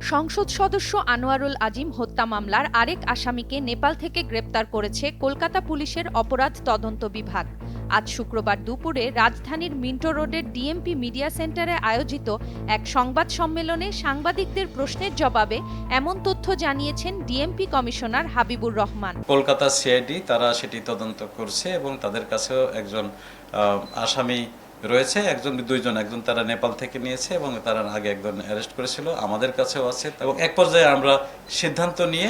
সংসদ সদস্য আনোয়ারুল আজিম হত্যা মামলার আরেক আসামিকে নেপাল থেকে গ্রেপ্তার করেছে কলকাতা পুলিশের অপরাধ তদন্ত বিভাগ। আজ শুক্রবার দুপুরে রাজধানীর মিন্টো রোডের ডিএমপি মিডিয়া সেন্টারে আয়োজিত এক সংবাদ সম্মেলনে সাংবাদিকদের প্রশ্নের জবাবে এমন তথ্য জানিয়েছেন DMP commissioner Habibur Rahman. Kolkata CID তারা সেটি তদন্ত করছে এবং তাদের কাছেও একজন আসামি রয়েছে, একজন দুইজন, একজন তারা নেপাল থেকে নিয়েছে এবং তারা আগে একজন অ্যারেস্ট করেছিল, আমাদের কাছেও আছে। এবং এক পর্যায়ে আমরা সিদ্ধান্ত নিয়ে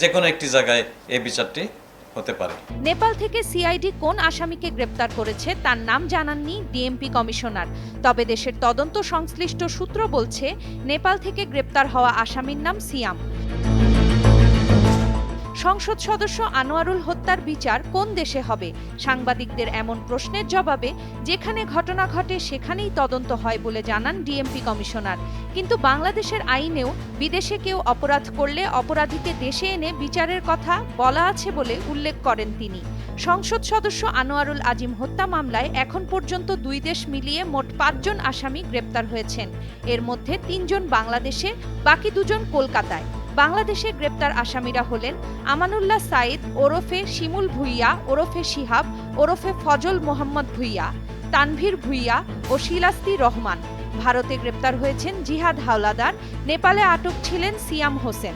যে কোনো একটি জায়গায় এই বিচারটি হতে পারে। নেপাল থেকে সিআইডি কোন আসামিকে গ্রেপ্তার করেছে তার নাম জানাননি ডিএমপি কমিশনার। তবে দেশের তদন্ত সংশ্লিষ্ট সূত্র বলছে, নেপাল থেকে গ্রেপ্তার হওয়া আসামির নাম সিয়াম। সংসদ সদস্য আনোয়ারুল হত্যার বিচার কোন দেশে হবে? সাংবাদিকদের এমন প্রশ্নের জবাবে, যেখানে ঘটনা ঘটে সেখানেই তদন্ত হয় বলে জানান ডিএমপি কমিশনার। কিন্তু বাংলাদেশের আইনেও বিদেশে কেউ অপরাধ করলে অপরাধীকে দেশে এনে বিচারের কথা বলা আছে বলে উল্লেখ করেন তিনি। সংসদ সদস্য আনোয়ারুল আজিম হত্যা মামলায় এখন পর্যন্ত দুই দেশ মিলিয়ে মোট পাঁচজন আসামি গ্রেপ্তার হয়েছেন। এর মধ্যে তিনজন বাংলাদেশে, বাকি দুজন কলকাতায়। বাংলাদেশে গ্রেপ্তার আসামিরা হলেন আমানুল্লাহ সাইদ, ওরফে শিমুল ভুইয়া, ওরফে শিহাব, ওরফে ফজল মোহাম্মদ ভুইয়া, তানভীর ভুইয়া ও শিলাস্তি রহমান। ভারতে গ্রেপ্তার হয়েছেন জিহাদ হাওলাদার, নেপালে আটক ছিলেন সিয়াম হোসেন।